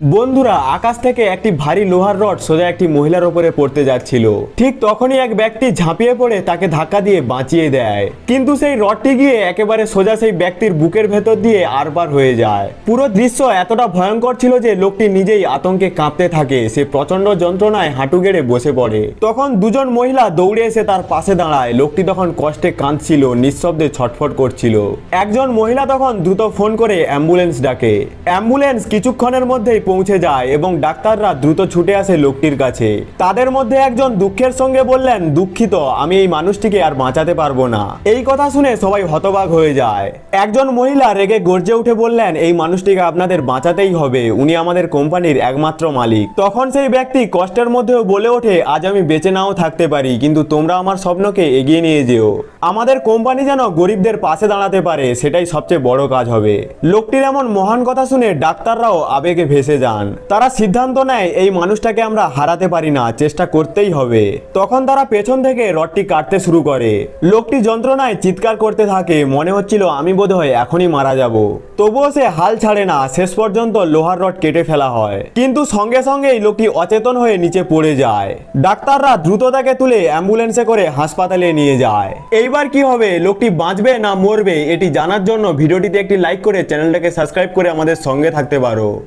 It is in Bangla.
বন্ধুরা, আকাশ থেকে একটি ভারী লোহার রড সোজা একটি মহিলার ওপরে পড়তে যাচ্ছিল। ঠিক তখনই এক ব্যক্তি ঝাঁপিয়ে পড়ে তাকে ধাক্কা দিয়ে বাঁচিয়ে দেয়। কিন্তু সেই রডটি গিয়ে একেবারে সোজা সেই ব্যক্তির বুকের ভেতর দিয়ে আরপার হয়ে যায়। পুরো দৃশ্য এতটা ভয়ঙ্কর ছিল যে লোকটি নিজেই আতঙ্কে কাঁপতে থাকে। সে প্রচণ্ড যন্ত্রণায় হাঁটু গেড়ে বসে পড়ে। তখন দুজন মহিলা দৌড়ে এসে তার পাশে দাঁড়ায়। লোকটি তখন কষ্টে কাঁদছিল, নিঃশব্দে ছটফট করছিল। একজন মহিলা তখন দ্রুত ফোন করে অ্যাম্বুলেন্স ডাকে। অ্যাম্বুলেন্স কিছুক্ষণের মধ্যেই পৌঁছে যায় এবং ডাক্তাররা দ্রুত ছুটে আসে লোকটির কাছে। তাদের মধ্যে একজন দুঃখের সঙ্গে বললেন, দুঃখিত, আমি এই মানুষটিকে আর বাঁচাতে পারব না। এই কথা শুনে সবাই হতবাক হয়ে যায়। একজন মহিলা রেগে গর্জে উঠে বললেন, এই মানুষটিকে আপনাদের বাঁচাতেই হবে, উনি আমাদের কোম্পানির একমাত্র মালিক। তখন সেই ব্যক্তি কষ্টের মধ্যেও বলে ওঠে, আজ আমি বেঁচে নাও থাকতে পারি, কিন্তু তোমরা আমার স্বপ্নকে এগিয়ে নিয়ে যেও। আমাদের কোম্পানি যেন গরিবদের পাশে দাঁড়াতে পারে, সেটাই সবচেয়ে বড় কাজ হবে। লোকটির এমন মহান কথা শুনে ডাক্তাররাও আবেগে ভেসে যান। তারা সিদ্ধান্ত নেয়, এই মানুষটাকে আমরা হারাতে পারি না, চেষ্টা করতেই হবে। তখন তারা পেছন থেকে রডটি কাটতে শুরু করে। লোকটি যন্ত্রণায় চিৎকার করতে থাকে, মনে হচ্ছিল, আমি বোধহয় এখনই মারা যাব। তবুও সে হাল ছাড়ে না, শেষ পর্যন্ত লোহার রড কেটে ফেলা হয়। কিন্তু সঙ্গে সঙ্গেই লোকটি অচেতন হয়ে নিচে পড়ে যায়। ডাক্তাররা দ্রুত তাকে তুলে অ্যাম্বুলেন্সে করে হাসপাতালে নিয়ে যায়। এইবার কি হবে, লোকটি বাঁচবে না মরবে, এটি জানার জন্য ভিডিওটিতে একটি লাইক করে চ্যানেলটাকে সাবস্ক্রাইব করে আমাদের সঙ্গে থাকতে পারো।